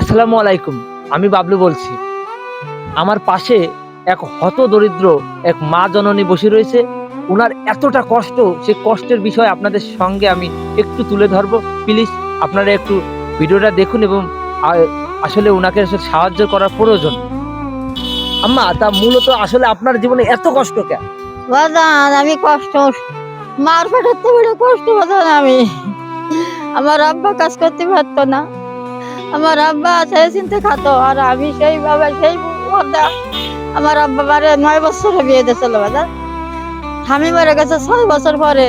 আসসালামু আলাইকুম, আমি বাবলু বলছি। আমার পাশে এক হত দরিদ্র এক মা জননী বসে রয়েছে। ওনার এতটা কষ্ট, সে কষ্টের বিষয় আপনাদের সঙ্গে আমি একটু তুলে ধরবো। প্লিজ, আপনারা একটু ভিডিওটা দেখুন এবং আসলে ওনাকে আসলে সাহায্য করার প্রয়োজন। আম্মা, তা মূলত আসলে আপনার জীবনে এত কষ্ট কেন? বাজান আমি কষ্ট, মার পেটাতে বড় কষ্ট বাজান আমি। আমার আব্বা কাজ করতে পারতো না। আমার আব্বা সেই চিনতে খাতো আর আমি সেইভাবে সেই আমার আব্বা বারে নয় বছরে বিয়ে দিয়েছিল বাজান স্বামী মরে গেছে ছয় বছর পরে।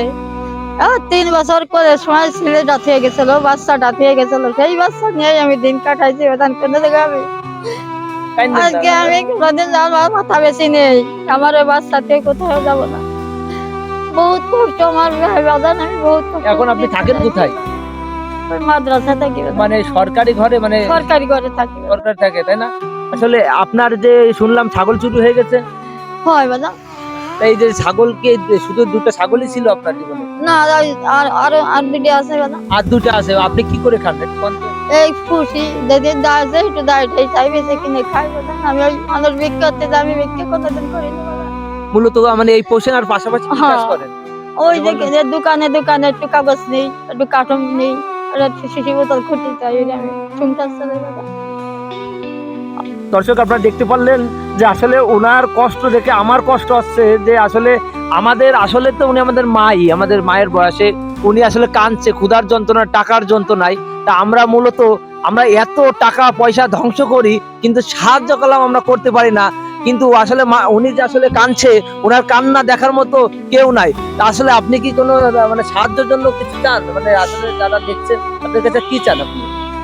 তিন বছর করে সময় ছেলে ডাথিয়ে গেছিল বাচ্চা ডাথিয়ে গেছিল সেই বাচ্চা নিয়ে আমি দিন কাটাইছি বাজান কোন জায়গায় আমি? আজকে আমি কোনোদিন যাওয়ার মাথা বেশি নেই। আমার ওই বাচ্চাতে কোথাও যাব না। বহুত কষ্ট আমার বাজান আমি বহুত এখন আপনি থাকেন কোথায়? ওই মাদ্রাসা থাকি। মানে সরকারি ঘরে মানে সরকারি ঘরে থাকি। সরকার থাকে তাই না? আসলে আপনার যে শুনলাম ছাগল চুরি হয়ে গেছে। হয় এই যে ছাগলকে শুধু দুটো ছাগলই ছিল আপনার জীবনে? না আর- আর আর দুটি আছে আর দুটো আছে আপনি কি করে খান এই খুশি যদি যায় একটু দায়টাই চাই বেশি কিনে খাই আমি ওই মানুষ বিক্রি করতে আমি বিক্রি কোনোদিন বাজান। মূলত মানে এই পোষণ আর পাশাপাশি কাজ হ্যাঁ। করেন? ওই? যে দোকানে দোকানে একটু কাগজ নেই একটু কার্টুন নেই দর্শক, আপনারা দেখতে পারলেন যে আসলে ওনার কষ্ট দেখে আমার কষ্ট হচ্ছে যে আসলে আমাদের, আসলে তো উনি আমাদের মাই, আমাদের মায়ের বয়সে উনি আসলে কাঁদছে, ক্ষুধার যন্ত্রণা, টাকার যন্ত্রণায়। তা আমরা মূলত, আমরা এত টাকা পয়সা ধ্বংস করি, কিন্তু সাহায্য করলাম আমরা করতে পারি না। কিন্তু আসলে উনি যে আসলে কাঁদছে ওনার কান্না দেখার মতো কেউ নাই। আসলে আপনি কি কোনো মানে সাহায্যের জন্য কিছু চান? মানে আসলে যারা দেখছেন আপনার কাছে কি চান আপনি?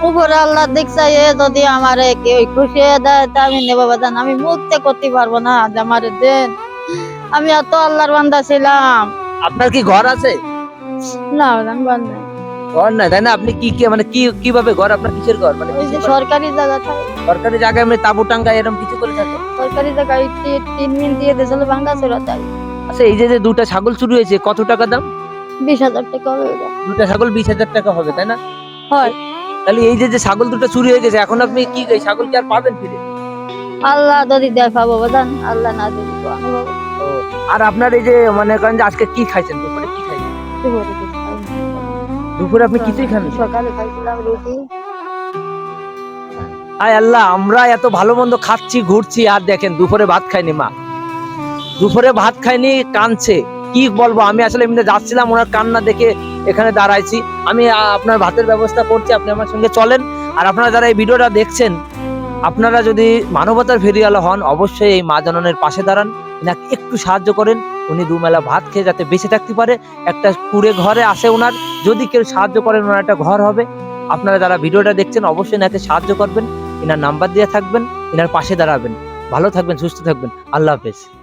উপরে আল্লাহ দেখছে যদি আমার কেউ খুশি হয়ে দেয় তা আমি নেব আমি মুক্তি করতে পারব না যে আমার দেন। আমি এত আল্লাহর বান্দা ছিলাম। আপনার কি ঘর আছে? না বান্দা ঘর নাই তাই না? আপনি কি কি মানে কি কীভাবে ঘর? আপনার কিসের ঘর? মানে ওই যে সরকারি জায়গা থাকে সরকারি জায়গায় এমনি তাবু টাঙ্গা এরকম কিছু করে থাকে? সরকারি জায়গায় তিন মিন দিয়ে দিয়েছিল ভাঙ্গা চোরা তাই। আচ্ছা এই যে যে দুটা ছাগল চুরি হয়েছে কত টাকা দাম? বিশ হাজার টাকা হবে। দুটা ছাগল বিশ হাজার টাকা হবে তাই না? হয়। তাহলে এই যে যে ছাগল দুটো চুরি হয়ে গেছে এখন আপনি কি এই ছাগল কি আর পাবেন ফিরে? আল্লাহ যদি দেয় পাবো বাজান আল্লাহ না ও, আর আপনার এই যে মনে করেন যে আজকে কি খাইছেন দুপুরে কি খাইছেন? দুপুরে আপনি কিছুই খান সকালে খাইছিলাম রুটি। আয় আল্লাহ আমরা এত ভালো মন্দ খাচ্ছি ঘুরছি আর দেখেন দুপুরে ভাত খাইনি মা। দুপুরে ভাত খাইনি কানছে কি বলব আমি আসলে এমনি যাচ্ছিলাম ওনার কান্না দেখে এখানে দাঁড়াইছি। আমি আপনার ভাতের ব্যবস্থা করছি আপনি আমার সঙ্গে চলেন। আর আপনারা যারা এই ভিডিওটা দেখছেন আপনারা যদি মানবতার ফেরিয়ালা হন, অবশ্যই এই মা জননের পাশে দাঁড়ান। এনাকে একটু সাহায্য করেন। উনি দুমেলা ভাত খেয়ে যাতে বেঁচে থাকতে পারে। একটা কুড়ে ঘরে আসে ওনার যদি কেউ সাহায্য করেন, ওনার একটা ঘর হবে। আপনারা যারা ভিডিওটা দেখছেন, অবশ্যই এনাকে সাহায্য করবেন। এনার নাম্বার দিয়ে থাকবেন। এনার পাশে দাঁড়াবেন। ভালো থাকবেন, সুস্থ থাকবেন। আল্লাহ হাফেজ।